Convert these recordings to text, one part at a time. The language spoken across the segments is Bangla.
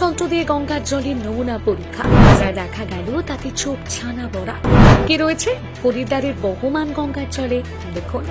যন্ত্র দিয়ে গঙ্গার জলের নমুনা পরীক্ষা। যা দেখা গেল তাতে চোখ ছানা বড়া কি রয়েছে? হরিদ্বারের বহমান গঙ্গার জলে দেখুন।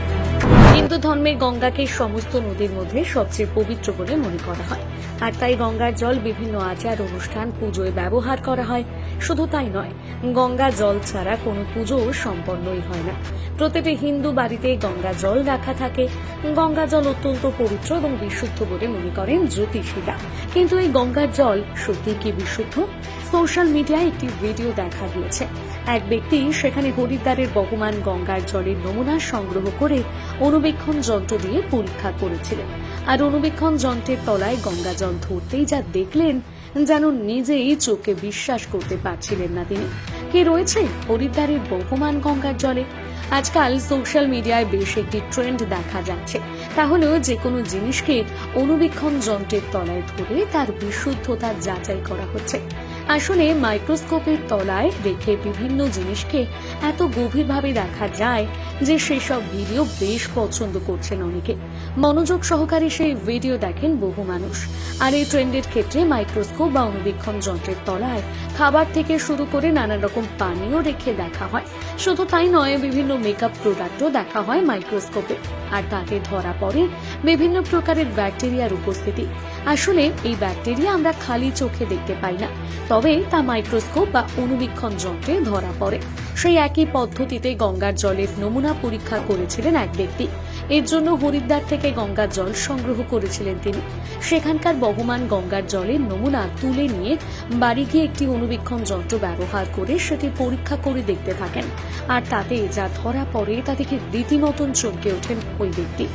হিন্দু ধর্মে গঙ্গাকে সমস্ত নদীর মধ্যে সবচেয়ে পবিত্র বলে মনে করা হয়। আর তাই গঙ্গার জল বিভিন্ন আচার, অনুষ্ঠান, পুজোয় ব্যবহার করা হয়। শুধু তাই নয়, গঙ্গা জল ছাড়া কোনো পুজো সম্পন্নই হয় না। প্রতিটি হিন্দু বাড়িতে গঙ্গা জল রাখা থাকে। গঙ্গা জল অত্যন্ত পবিত্র এবং বিশুদ্ধ বলে মনে করেন জ্যোতিষীরা। কিন্তু এই গঙ্গার জল সত্যি কি বিশুদ্ধ? সোশ্যাল মিডিয়ায় একটি ভিডিও দেখা গিয়েছে। এক ব্যক্তি সেখানে হরিদ্বারের বহমান গঙ্গার জলের নমুনা সংগ্রহ করে অনুবীক্ষণ যন্ত্র দিয়ে পরীক্ষা করেছিলেন। আর অনুবীক্ষণ যন্ত্রের তলায় গঙ্গা জল ধরতেই যা দেখলেন, যেন নিজেই চোখে বিশ্বাস করতে পারছিলেন না তিনি। কে রয়েছে হরিদ্বারের বহমান গঙ্গার জলে? আজকাল সোশ্যাল মিডিয়ায় বেশ একটি ট্রেন্ড দেখা যাচ্ছে। তাহলে যে কোনো জিনিসকে অনুবীক্ষণ যন্ত্রের তলায় ধরে তার বিশুদ্ধতা যাচাই করা হচ্ছে। আসলে মাইক্রোস্কোপের তলায় রেখে বিভিন্ন জিনিসকে এত গভীরভাবে দেখা যায় যে সেসব ভিডিও বেশ পছন্দ করছেন অনেকে। মনোযোগ সহকারে সেই ভিডিও দেখেন বহু মানুষ। আর এই ট্রেন্ডের ক্ষেত্রে মাইক্রোস্কোপ বা অনুবীক্ষণ যন্ত্রের তলায় খাবার থেকে শুরু করে নানা রকম পানীয় রেখে দেখা হয়। শুধু তাই নয়, বিভিন্ন মেকআপ প্রোডাক্টও দেখা হয় মাইক্রোস্কোপে। আর তাতে ধরা পড়ে বিভিন্ন প্রকারের ব্যাকটেরিয়ার উপস্থিতি। আসলে এই ব্যাকটেরিয়া আমরা খালি চোখে দেখতে পাই না। তবে তা মাইক্রোস্কোপ বা অনুবীক্ষণ যন্ত্রে ধরা পড়ে। সেই একই পদ্ধতিতে গঙ্গার জলের নমুনা পরীক্ষা করেছিলেন এক ব্যক্তি। এর জন্য হরিদ্বার থেকে গঙ্গার জল সংগ্রহ করেছিলেন তিনি। সেখানকার বহমান গঙ্গার জলের নমুনা তুলে নিয়ে বাড়ি গিয়ে একটি অনুবীক্ষণ যন্ত্র ব্যবহার করে সেটি পরীক্ষা করে দেখতে থাকেন। আর তাতে যা ধরা পড়ে তা থেকে রীতিমতন চমকে ওঠেন ওই ব্যক্তি।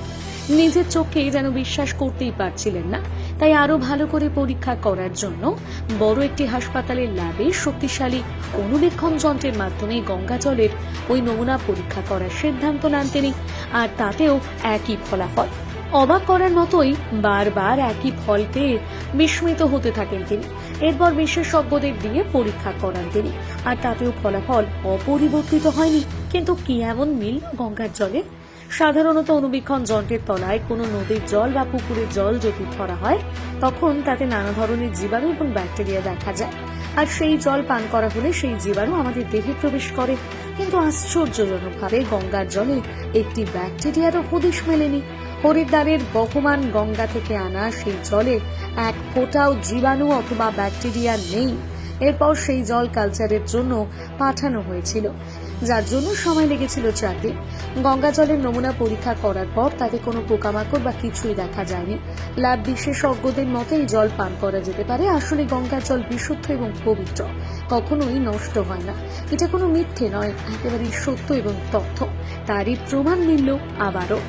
নিজের চোখে যেন বিশ্বাস করতেই পারছিলেন না। তাই আরও ভালো করে পরীক্ষা করার জন্য বড় একটি হাসপাতালের ল্যাবে শক্তিশালী অনুবীক্ষণ যন্ত্রের মাধ্যমে গঙ্গা জলের ওই নমুনা পরীক্ষা করার সিদ্ধান্ত নেন তিনি, আর তাতেও একই ফলাফল। অবাক করার মতোই বারবার একই ফল পেয়ে বিস্মিত হতে থাকেন তিনি। এরপর বিশেষজ্ঞদের দিয়ে পরীক্ষা করান তিনি, আর তাতেও ফলাফল অপরিবর্তিত হয়নি। কিন্তু কি এমন মিল গঙ্গার জলে? সাধারণত অনুবীক্ষণ যন্ত্রের তলায় কোনো নদীর জল বা পুকুরের জল যদি ধরা হয়, তখন তাতে নানা ধরনের জীবাণু এবং ব্যাকটেরিয়া দেখা যায়। আর সেই জল পান করা হলে সেই জীবাণু আমাদের দেহে প্রবেশ করে। কিন্তু আশ্চর্যজনকভাবে গঙ্গার জলে একটি ব্যাকটেরিয়ারও হদিশ মেলেনি। হরিদ্বারের বহমান গঙ্গা থেকে আনা সেই জলে এক ফোঁটাও জীবাণু অথবা ব্যাকটেরিয়া নেই। এরপর সেই জল কালচারের জন্য পাঠানো হয়েছিল। যার জন্য সময় লেগেছিল চার দিন। গঙ্গা জলের নমুনা পরীক্ষা করার পর তাতে কোনো পোকামাকড় বা কিছুই দেখা যায়নি। ল্যাব বিশেষজ্ঞদের মতে এই জল পান করা যেতে পারে। আসলে গঙ্গার জল বিশুদ্ধ এবং পবিত্র। কখনোই নষ্ট হয় না। এটা কোনো মিথ্যে নয়, একেবারেই সত্য এবং তথ্য। তারই প্রমাণ মিলল আবারও।